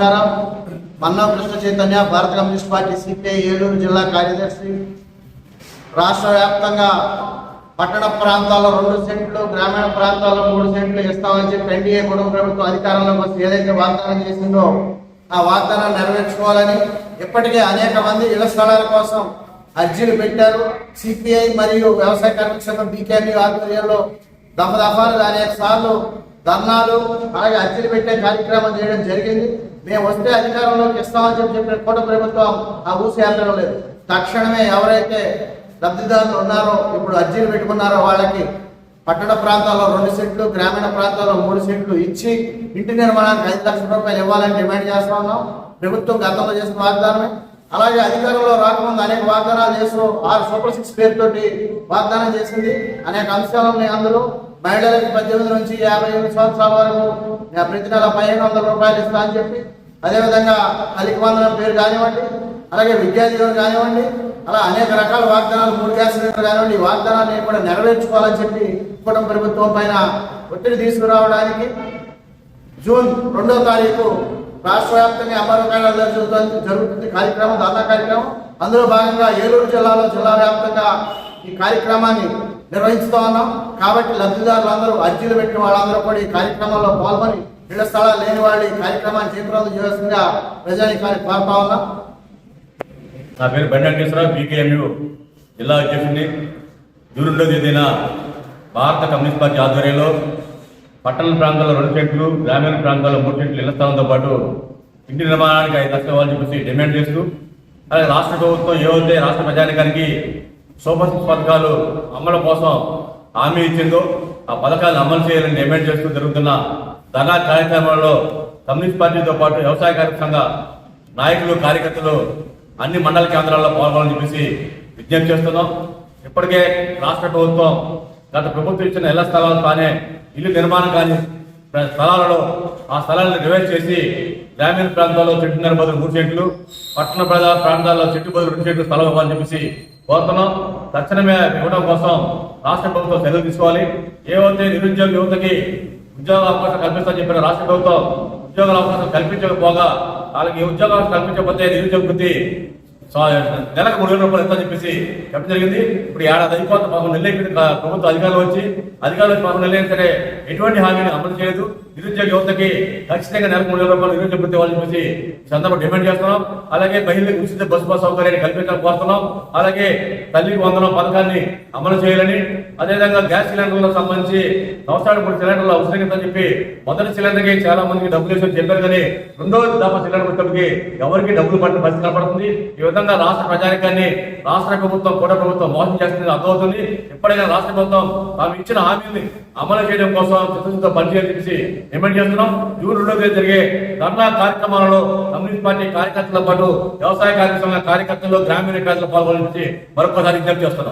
నమస్కారం. మన్నా కృష్ణ చైతన్య భారత communist party CPI Eluru జిల్లా కార్యదర్శి. రాష్ట్ర వ్యాప్తంగా పట్టణ ప్రాంతాల్లో రెండు సెంట్లు గ్రామీణ ప్రాంతాల్లో మూడు సెంట్లు ఇస్తామని చెప్పి ఎన్డీఏ కుటుంబ ప్రభుత్వం అధికారంలోకి వచ్చి ఏదైతే వాగ్దానం చేసిందో ఆ వాగ్దానాన్ని నెరవేర్చుకోవాలని ఇప్పటికే అనేక మంది ఇళ్ళ స్థలాల కోసం అర్జీలు పెట్టారు. సిపిఐ మరియు వ్యవసాయ కార్మిక సంఘం బీకేపీ ఆధ్వర్యంలో దఫదఫాలు అనేక సార్లు ధర్నాలు అలాగే అర్జీలు పెట్టే కార్యక్రమం చేయడం జరిగింది. మేము వస్తే అధికారంలోకి ఇస్తామని చెప్పి చెప్పిన కోట ప్రభుత్వం ఆ ఊసేయడం లేదు. తక్షణమే ఎవరైతే లబ్ధిదారులు ఉన్నారో ఇప్పుడు అర్జీలు పెట్టుకున్నారో వాళ్ళకి పట్టణ ప్రాంతాల్లో రెండు సెంట్లు గ్రామీణ ప్రాంతాల్లో మూడు సెంట్లు ఇచ్చి ఇంటి నిర్మాణానికి ఐదు లక్షల రూపాయలు ఇవ్వాలని డిమాండ్ చేస్తా ఉన్నాం. ప్రభుత్వం గతంలో చేసిన వాగ్దానమే. అలాగే అధికారంలో రాకముందు అనేక వాగ్దానాలు చేస్తూ ఆరు సూపర్ సిక్స్ పేరుతోటి వాగ్దానం చేసింది. అనేక అంశాలు ఉన్నాయి అందులో. మహిళలకు పద్దెనిమిది నుంచి యాభై ఎనిమిది సంవత్సరాల వరకు ప్రతి నెల పదిహేను వందల రూపాయలు ఇస్తా అని చెప్పి అదేవిధంగా అలికివందనం పేరు కానివ్వండి అలాగే విద్యా దీవెన కానివ్వండి అలా అనేక రకాల వాగ్దానాలు మూడు గ్యాస్ సిలిండర్ కానివ్వండి ఈ వాగ్దానాన్ని కూడా నెరవేర్చుకోవాలని చెప్పి కుటుంబ ప్రభుత్వం పైన ఒత్తిడి తీసుకురావడానికి జూన్ రెండో తారీఖు రాష్ట్ర వ్యాప్తంగా అమరకాండ జరుగుతుంది జరుగుతుంది కార్యక్రమం దాదా కార్యక్రమం. అందులో భాగంగా ఏలూరు జిల్లాలో జిల్లా వ్యాప్తంగా ఈ కార్యక్రమాన్ని నిర్వహిస్తూ ఉన్నాం. కాబట్టి లబ్ధిదారులు అందరూ అర్జీలు పెట్టిన వాళ్ళందరూ కూడా ఈ కార్యక్రమంలో పాల్గొని ఇళ్ళ స్థలాలు లేని వాళ్ళు ఈ కార్యక్రమాన్ని చేతురాలు చేయాల్సిందిగా ప్రజానికి కోరుతా ఉన్నాం. నా పేరు బండి వెంకటేశ్వరరావు బీకేఎంయు జిల్లా అధ్యక్షుడిని. జూన్లో తేదీన భారత కమ్యూనిస్ట్ పార్టీ ఆధ్వర్యంలో పట్టణ ప్రాంతాల్లో రెండు సెంట్లు గ్రామీణ ప్రాంతాల్లో మూడు సెంట్లు ఇళ్ళ స్థలంతో పాటు ఇంటి నిర్మాణానికి ఐదు లక్షల ఇవ్వాలని చెప్పేసి డిమాండ్ చేస్తూ అలాగే రాష్ట్ర ప్రభుత్వం ఏవైతే రాష్ట్ర ప్రజానికానికి సూపర్ పథకాలు అమలు కోసం హామీ ఇచ్చిందో ఆ పథకాలను అమలు చేయాలని డిమాండ్ చేస్తూ జరుగుతున్న ధర్నా కార్యక్రమంలో కమ్యూనిస్ట్ పార్టీతో పాటు వ్యవసాయ కార్మిక సంఘ నాయకులు కార్యకర్తలు అన్ని మండల కేంద్రాల్లో పాల్గొనాలని చెప్పేసి విజ్ఞప్తి చేస్తున్నాం. ఇప్పటికే రాష్ట్ర ప్రభుత్వం గత ప్రభుత్వం ఇచ్చిన ఇళ్ళ స్థలాలు కానీ ఇల్లు నిర్మాణం కానీ స్థలాలలో ఆ స్థలాలను రివైజ్ చేసి గ్రామీణ ప్రాంతాల్లో చెట్టున్నర బదులు మూడు చెట్లు పట్టణ ప్రజా ప్రాంతాల్లో చెట్టు బదులు రెండు చెట్లు స్థలం ఇవ్వాలని చెప్పేసి కోరుతున్నాం. తక్షణమే ఇవ్వడం కోసం రాష్ట్ర ప్రభుత్వం చర్యలు తీసుకోవాలి. ఏవైతే నిరుద్యోగ యువతకి ఉద్యోగ అవకాశం కల్పిస్తామని చెప్పిన రాష్ట్ర ప్రభుత్వం ఉద్యోగాల అవకాశం కల్పించకపోగా వాళ్ళకి ఉద్యోగాలు కల్పించకపోతే నిరుద్యోగ వృత్తి నెలకు మూడు వేల రూపాయలు ఎంత చెప్పేసి చెప్పడం జరిగింది. ఇప్పుడు ఏడాది అయిపోతుంది పదకొండు నెలలు అయిపోయింది. ప్రభుత్వ అధికారులు వచ్చి అధికారులు వచ్చి పదకొండు నెలలు సరే ఎటువంటి హామీని అమలు చేయలేదు. నిరుద్యోగ యువతకి ఖచ్చితంగా నెలకు మూడు వేల రూపాయలు నిరుద్యోగ వృత్తి వాళ్ళని చూసి సందర్భంగా డిమాండ్ చేస్తున్నాం. అలాగే మహిళలకు ఉచిత బస్సు బస్ సౌకర్యాన్ని కల్పించాలని కోరుతున్నాం. అలాగే తల్లికి వందనం పథకాన్ని అమలు చేయాలని అదేవిధంగా గ్యాస్ సిలిండర్లకు సంబంధించి సంవత్సరానికి మూడు సిలిండర్లు అవసరం అని చెప్పి మొదటి సిలిండర్కి చాలా మందికి డబ్బులు వేసి చెప్పారు. కానీ రెండో దాపా సిలిండర్ వచ్చేప్పటికి ఎవరికి డబ్బులు పడిన పరిస్థితి కనపడుతుంది. ఈ విధంగా రాష్ట్ర ప్రజానికాన్ని రాష్ట్ర ప్రభుత్వం కూడా ప్రభుత్వం మోసం చేస్తుంది. అర్థమవుతుంది ఎప్పుడైనా రాష్ట్ర ప్రభుత్వం తాము ఇచ్చిన హామీని అమలు చేయడం కోసం చిత్తశుద్ధితో పనిచేయాలని చెప్పేసి డిమాండ్ చేస్తున్నాం. జూన్ రెండో తేదీ జరిగే ధర్నా కార్యక్రమాలలో కమ్యూనిస్ట్ పార్టీ కార్యకర్తల పాటు వ్యవసాయ కార్యక్రమ కార్యకర్తలు గ్రామీణ కార్యకర్తలు పాల్గొని మరొకసారి విజ్ఞప్తి చేస్తున్నాం.